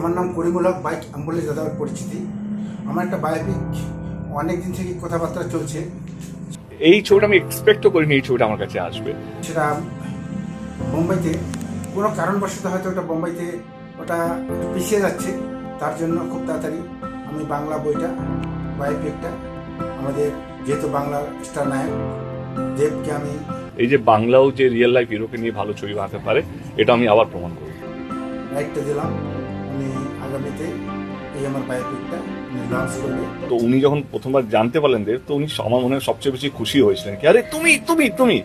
আমার নাম করিমুল হক bike ambulance দাদার পরিচিতি। আমার একটা বায়োপিক অনেক দিন থেকে কথাবার্তা চলছে। এই ছবিটা আমি এক্সপেক্টও করিনি এই ছবিটা আমার কাছে আসবে। সেটা মুম্বাইতে কোনো কারণবশত হয়তো ওটা বোম্বাইতে ওটা পিছিয়ে যাচ্ছে। তার জন্য খুব তাড়াতাড়ি আমি বাংলা বইটা বায়োপিকটা আমাদের যেহেতু বাংলার স্টার নায়ক দেবকে আমি এই যে বাংলাও যে রিয়েল লাইফ হিরোকে নিয়ে ভালো ছবি বানাতে পারে এটা আমি আবার প্রমাণ করি রাইটটা দিলাম। উনি আগামীতে এই আমার বায়োপিকটা লঞ্চ করবে। তো উনি যখন প্রথমবার জানতে পারলেন দেব তো উনি আমার মনে হয় সবচেয়ে বেশি খুশি হয়েছিলেন কি আরে তুমি তুমি তুমি!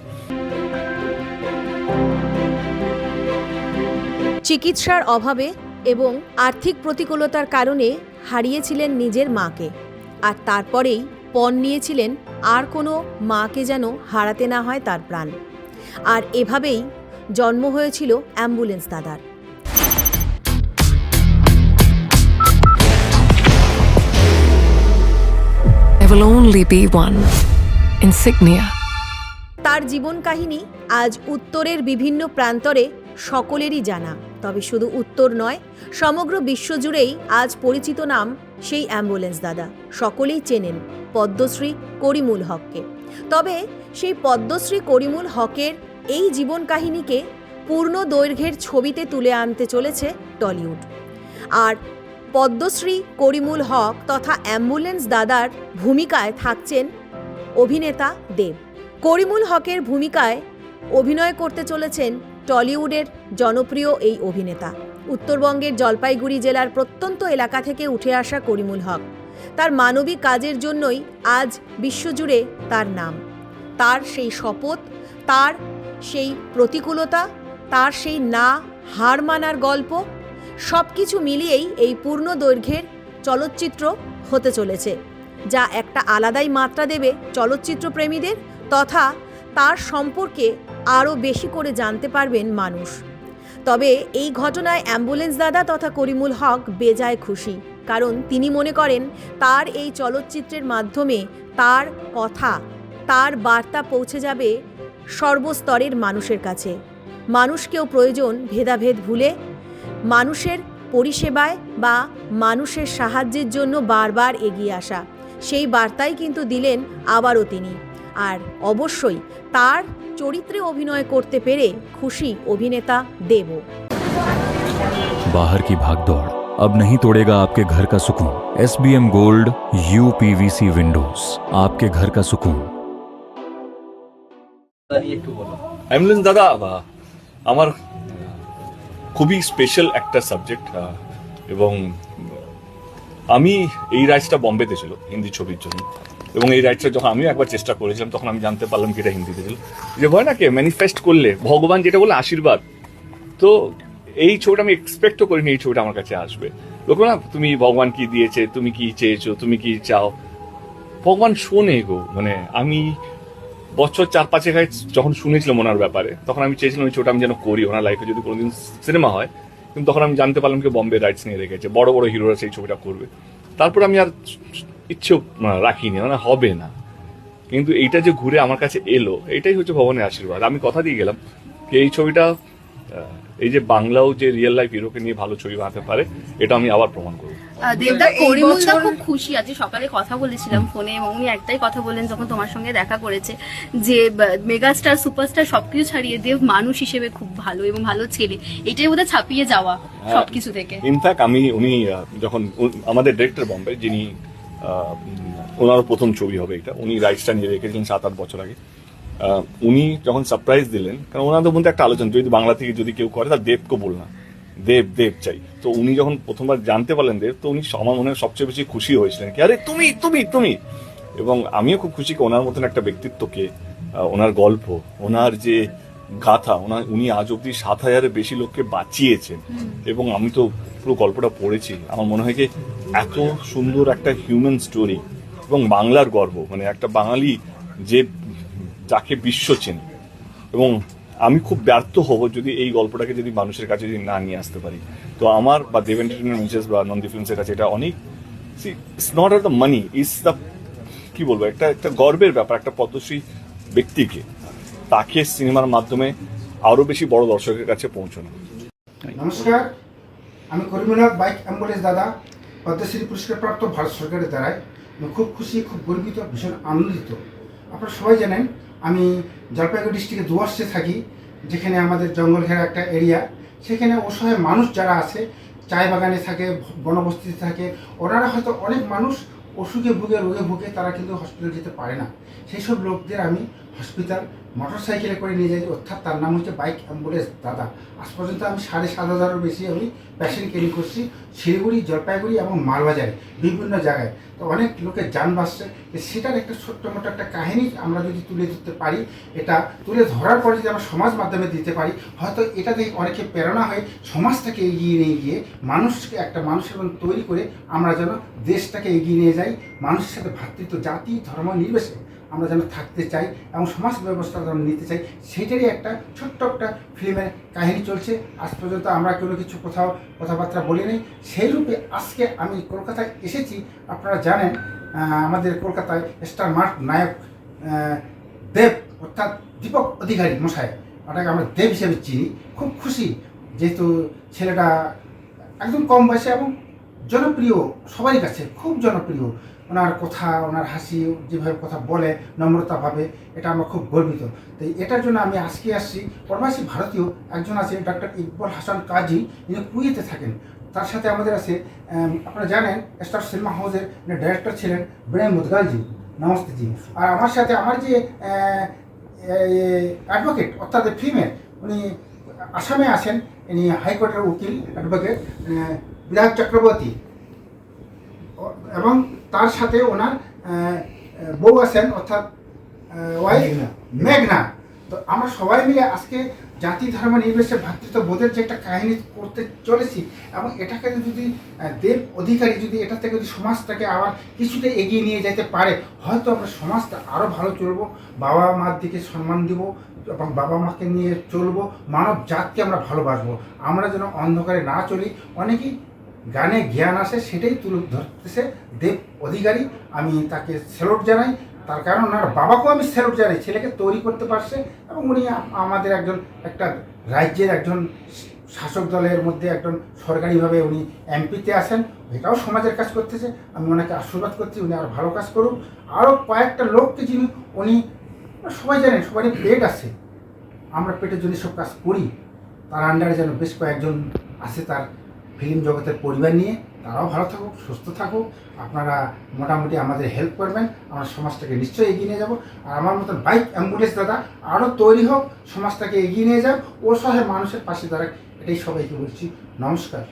চিকিৎসার অভাবে এবং আর্থিক প্রতিকূলতার কারণে হারিয়েছিলেন নিজের মাকে। আর তারপরেই পণ নিয়েছিলেন আর কোনো মাকে যেন হারাতে না হয় তার প্রাণ। আর এভাবেই জন্ম হয়েছিল অ্যাম্বুলেন্স দাদার। Will only be one. Insignia. তার জীবন কাহিনী আজ উত্তরের বিভিন্ন প্রান্তরে সকলেরই জানা। তবে শুধু উত্তর নয়, সমগ্র বিশ্বজুড়েই আজ পরিচিত নাম সেই অ্যাম্বুলেন্স দাদা। সকলেই চেনেন পদ্মশ্রী করিমুল হককে। তবে সেই পদ্মশ্রী করিমুল হকের এই জীবন কাহিনীকে পূর্ণ দৈর্ঘ্যের ছবিতে তুলে আনতে চলেছে টলিউড। আর পদ্মশ্রী করিমুল হক তথা অ্যাম্বুলেন্স দাদার ভূমিকায় থাকছেন অভিনেতা দেব। করিমুল হকের ভূমিকায় অভিনয় করতে চলেছেন টলিউডের জনপ্রিয় এই অভিনেতা। উত্তরবঙ্গের জলপাইগুড়ি জেলার প্রত্যন্ত এলাকা থেকে উঠে আসা করিমুল হক। তার মানবিক কাজের জন্যই আজ বিশ্বজুড়ে তার নাম। তার সেই শপথ, তার সেই প্রতিকূলতা, তার সেই না হার মানার গল্প সব কিছু মিলিয়েই এই পূর্ণ দৈর্ঘ্যের চলচ্চিত্র হতে চলেছে, যা একটা আলাদাই মাত্রা দেবে চলচ্চিত্র প্রেমীদের তথা তার সম্পর্কে আরও বেশি করে জানতে পারবেন মানুষ। তবে এই ঘটনায় অ্যাম্বুলেন্স দাদা তথা করিমুল হক বেজায় খুশি, কারণ তিনি মনে করেন তার এই চলচ্চিত্রের মাধ্যমে তার কথা, তার বার্তা পৌঁছে যাবে সর্বস্তরের মানুষের কাছে। মানুষকেও প্রয়োজন ভেদাভেদ ভুলে মানুষের পরিষেবায় বা মানুষের সাহায্যের জন্য বারবার এগিয়ে আসা সেই বার্তাই কিন্তু দিলেন আবারও তিনি আর অবশ্যই তার চরিত্রে অভিনয় করতে পেরে খুশি অভিনেতা দেবও बाहर की भागदौड़ अब नहीं तोड़ेगा आपके घर का सुकून S B M gold U P V C windows आपके घर का सुकून অ্যাম্বুলেন্স দাদা বা আমার খুবই স্পেশাল একটা সাবজেক্ট এবং আমি এই রাইটসটা বম্বেতে ছিল, হিন্দি ছবির জন্য। এবং এই রাইটসটা যখন আমিও একবার চেষ্টা করেছিলাম, তখন আমি জানতে পারলাম কি এটা হিন্দিতে ছিল। যে হয় না কে ম্যানিফেস্ট করলে, ভগবান যেটা বলে আশীর্বাদ। তো এই ছবিটা আমি এক্সপেক্টও করিনি, এই ছবিটা আমার কাছে আসবে। লোক না, তুমি ভগবান কি দিয়েছে? তুমি কি চেয়েছো? তুমি কি চাও? ভগবান শোনে গো মানে আমি বছর চার পাঁচে আগে যখন শুনেছিলাম ওনার ব্যাপারে, তখন আমি চেয়েছিলাম ওই ছবিটা আমি যেন করি, ওনার লাইফে যদি কোনোদিন সিনেমা হয়, কিন্তু তখন আমি জানতে পারলাম কি বম্বে রাইটস নিয়ে রেখেছে, বড় বড় হিরোরা সেই ছবিটা করবে। তারপর আমি আর ইচ্ছে রাখিনি মানে হবে না। কিন্তু এইটা যে ঘুরে আমার কাছে এলো এটাই হচ্ছে ভবনের আশীর্বাদ। আমি কথা দিয়ে গেলাম যে এই ছবিটা এই যে বাংলাও যে রিয়েল লাইফ হিরোকে নিয়ে ভালো ছবি বানাতে পারে এটা আমি আবার প্রমাণ করব। আহ, দেবদা করিমুলদা খুব খুশি আজকে সকালে কথা বলেছিলাম ফোনে এবং উনি একটাই কথা বললেন যখন তোমার সঙ্গে দেখা করেছে যে মেগাস্টার সুপারস্টার সবকিছু ছাড়িয়ে দেব মানুষ হিসেবে খুব ভালো এবং ভালো ছেলে। এটাই বোধহয় ছাপিয়ে যাওয়া সবকিছু থেকে। ইনফ্যাক্ট আমি উনি যখন আমাদের ডিরেক্টর বম্বে যিনি আহ, ওনার প্রথম ছবি হবে এটা উনি রাইটসটা নিয়ে রেখেছিলেন সাত আট বছর আগে। উনি যখন সারপ্রাইজ দিলেন কারণ ওনাদের মধ্যে একটা আলোচনা যদি বাংলা থেকে যদি কেউ করে তার দেবকে বল না দেব দেব চাই। তো উনি যখন প্রথমবার জানতে পারলেন দেব তো উনি আমার মনে হয় সবচেয়ে বেশি খুশি হয়েছিলেন কি আরে তুমি তুমি তুমি! এবং আমিও খুব খুশি ওনার মতন একটা ব্যক্তিত্বকে ওনার গল্প ওনার যে গাথা ওনার উনি আজ অব্দি সাত হাজারের বেশি লোককে বাঁচিয়েছেন। এবং আমি তো পুরো গল্পটা পড়েছি। আমার মনে হয় কি এত সুন্দর একটা হিউম্যান স্টোরি এবং বাংলার গর্ব মানে একটা বাঙালি যে যাকে বিশ্ব চেনে। এবং আমি খুব ব্যর্থ হব যদি এই গল্পটাকে যদি মানুষের কাছে যদি না নিয়ে আসতে পারি। তো আমার বা দেব এন্টারটেনমেন্ট মিসেস বা নন্দী ফিল্মসের কাছে এটা অনেক ইটস নট আর দ্য মানি ইটস দ্য কি বলব, একটা একটা গর্বের ব্যাপার, একটা পদ্মশ্রী ব্যক্তিকে, তাকে সিনেমার মাধ্যমে আরও বেশি বড় দর্শকের কাছে পৌঁছানো। নমস্কার, আমি করিমুল্লাহ, বাইক অ্যাম্বুলেন্স দাদা, পদ্মশ্রী পুরস্কারপ্রাপ্ত ভারত সরকারের দ্বারাই আমি খুব খুশি, খুব গর্বিত, ভীষণ আনন্দিত। আপনারা সবাই জানেন আমি জলপাইগুড়ি ডিস্ট্রিক্টে দুয়ার্সে থাকি, যেখানে আমাদের জঙ্গল ঘেরা একটা এরিয়া সেখানে অসহায় মানুষ যারা আছে, চায় বাগানে থাকে, বনবস্তিতে থাকে, ওনারা হয়তো অনেক মানুষ অসুখে ভুগে, রোগে ভুগে তারা কিন্তু হসপিটাল যেতে পারে না। সেই সব লোকদের আমি হসপিটাল মোটর সাইকেলে করে নিয়ে যাই, অর্থাৎ তার নাম হচ্ছে বাইক অ্যাম্বুলেন্স দাদা। আজ পর্যন্ত আমি সাড়ে সাত হাজারের বেশি আমি প্যাশেন্ট ক্যারি করছি, শিলিগুড়ি, জলপাইগুড়ি এবং মালবাজারে, বিভিন্ন জায়গায়। তো অনেক লোকের যান বাঁচছে সেটার একটা ছোট্ট মোটো একটা কাহিনী আমরা যদি তুলে ধরতে পারি, এটা তুলে ধরার পরে যদি আমরা সমাজ মাধ্যমে দিতে পারি, হয়তো এটা থেকে অনেকে প্রেরণা হয়ে সমাজটাকে এগিয়ে নিয়ে গিয়ে মানুষকে একটা মানুষের তৈরি করে আমরা যেন দেশটাকে এগিয়ে নিয়ে যাই মানুষের সাথে ভ্রাতৃত্ব, জাতি, ধর্ম, নির্বিশেষে আমরা যেন থাকতে চাই এবং সমাজ ব্যবস্থা যেন নিতে চাই সেটারই একটা ছোট্ট একটা ফিল্মের কাহিনী চলছে। আজ পর্যন্ত আমরা কোনো কিছু কোথাও কথাবার্তা বলি নেই। সেই রূপে আজকে আমি কলকাতায় এসেছি। আপনারা জানেন আমাদের কলকাতায় স্টার মার্ক নায়ক দেব, অর্থাৎ দীপক অধিকারী মশাই ওটাকে আমরা দেব হিসেবে চিনি। খুব খুশি, যেহেতু ছেলেটা একদম কম বয়সে এবং জনপ্রিয়, সবারই কাছে খুব জনপ্রিয়। ওনার কথা, ওনার হাসি, যেভাবে কথা বলে, নম্রতাভাবে, এটা আমরা খুব গর্বিত। তো এটার জন্য আমি আজকে আসছি। প্রবাসী ভারতীয় একজন আছে ডক্টর ইকবাল হাসান কাজী, যিনি কুয়েতে থাকেন। তার সাথে আমাদের আছে আপনারা জানেন স্টার সিনেমা হাউসের ডাইরেক্টর ছিলেন ব্রেম মুদগালজি। নমস্তে জি। আর আমার সাথে আমার যে অ্যাডভোকেট অর্থাৎ ফিমেল উনি আসামে আছেন। ইনি হাইকোর্টের উকিল অ্যাডভোকেট বিরাট চক্রবর্তী। এবং তার সাথে ওনার বউ আছেন অর্থাৎ ওয়াইফ মেঘনা। তো আমরা সবাই মিলে আজকে জাতি ধর্ম নির্বিশেষে ভ্রাতৃত্ব বোধের যে একটা কাহিনী করতে চলেছি এবং এটাকে যদি দেব অধিকারী যদি এটা থেকে যদি সমাজটাকে আবার কিছুতে এগিয়ে নিয়ে যেতে পারে হয়তো আমরা সমাজটা আরও ভালো চলবো বাবা মার দিকে সম্মান দিব এবং বাবা মাকে নিয়ে চলবো মানব জাতকে আমরা ভালোবাসবো। আমরা যেন অন্ধকারে না চলি অনেকেই গানে জ্ঞান আসে, সেটাই তুলে ধরতেছে দেব অধিকারী। আমি তাকে স্যালুট জানাই। তার কারণ ওনার বাবাকেও আমি স্যালুট জানাই। ছেলেকে তৈরি করতে পারছে এবং উনি আমাদের একজন, একটা রাজ্যের একজন শাসক দলের মধ্যে একজন সরকারিভাবে উনি এমপিতে আসেন এটাও সমাজের কাজ করতেছে। আমি ওনাকে আশীর্বাদ করছি, উনি আরও ভালো কাজ করুক। আরও কয়েকটা লোককে যিনি, উনি, সবাই জানেন, সবারই পেট আছে। আমরা পেটের জন্য সব কাজ করি। তার আন্ডারে যেন বেশ কয়েকজন আছে, তার ফিল্ম জগতের পরিবার নিয়ে তারাও ভালো থাকুক, সুস্থ থাকুক। আপনারা মোটামুটি আমাদের হেল্প করবেন, আমরা সমাজটাকে নিশ্চয়ই এগিয়ে নিয়ে যাব। আর আমার মতন বাইক অ্যাম্বুলেন্স দাদা আরও তৈরি হোক, সমাজটাকে এগিয়ে নিয়ে যাও ও সহায় মানুষের পাশে দাঁড়াক, এটাই সবাইকে বলছি। নমস্কার।